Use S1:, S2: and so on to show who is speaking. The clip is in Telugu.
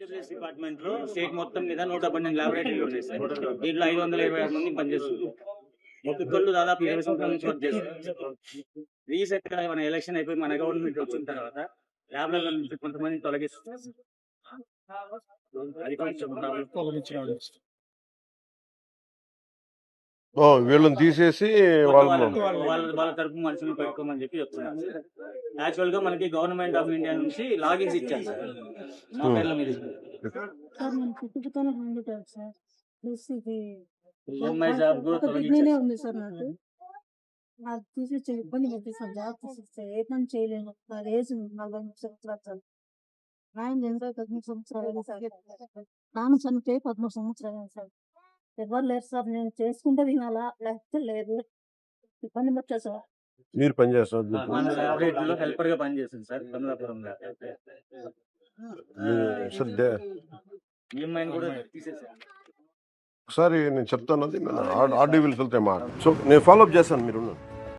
S1: ఆర్డబ్ల్యూఎస్ డిపార్ట్మెంట్లో స్టేట్ మొత్తం మీద నూట పన్నెండు లాబొరేటరీలు ఉన్నాయి సార్. దీంట్లో ఐదు వందల ఇరవై ఆరు మంది పనిచేస్తున్నారు ఒక్కొక్కళ్ళు దాదాపు ఇరవై సంవత్సరాల నుంచి వర్క్ రీసెంట్గా మన ఎలక్షన్ అయిపోయి మన గవర్నమెంట్ వచ్చిన తర్వాత ల్యాబ్లలో నుంచి కొంతమంది తొలగిస్తున్నారు. అది కొంచెం
S2: వీళ్ళని తీసేసి వాళ్ళ
S1: వాళ్ళ తరపు మనుషులు పెట్టుకోమని చెప్పి చెప్తున్నారు యాక్చువల్గా మనకి గవర్నమెంట్ ఆఫ్ ఇండియా నుంచి లాగిన్స్ ఇచ్చారు సార్. మా పేర్ల మీద
S3: సార్ నేను పుట్టుకతోనే హ్యాండిక్యాప్ సార్. ప్లస్ ఇది
S1: ఈఎంఐ జాబ్ కూడా
S3: ఒక కిడ్నీనే
S1: తొలగించారు
S3: ఉంది సార్ నాకు. నాకు తీసి ఇబ్బంది పెట్టి సార్ జాబ్ తీసిస్తే ఏ పని చేయలేను. నా ఏజ్ నలభై మూడు సంవత్సరాలు సార్. నాయన ఎంత పదమూడు సంవత్సరాలు సార్. నాన్న చనిపోయి పదమూడు సంవత్సరాలు సార్. ఎవరు లేరు సార్ నేను చేసుకుంటే తినాలా? లేకపోతే లేదు. ఇబ్బంది పెట్టా సార్.
S2: మీరు
S1: లాబొరేటరీలో హెల్పర్గా సార్
S2: ఒకసారి నేను చెప్తాను అది ఆర్డీ విల్స్ వెళ్తే మాట సో నేను ఫాలో అప్ చేస్తాను మీరు.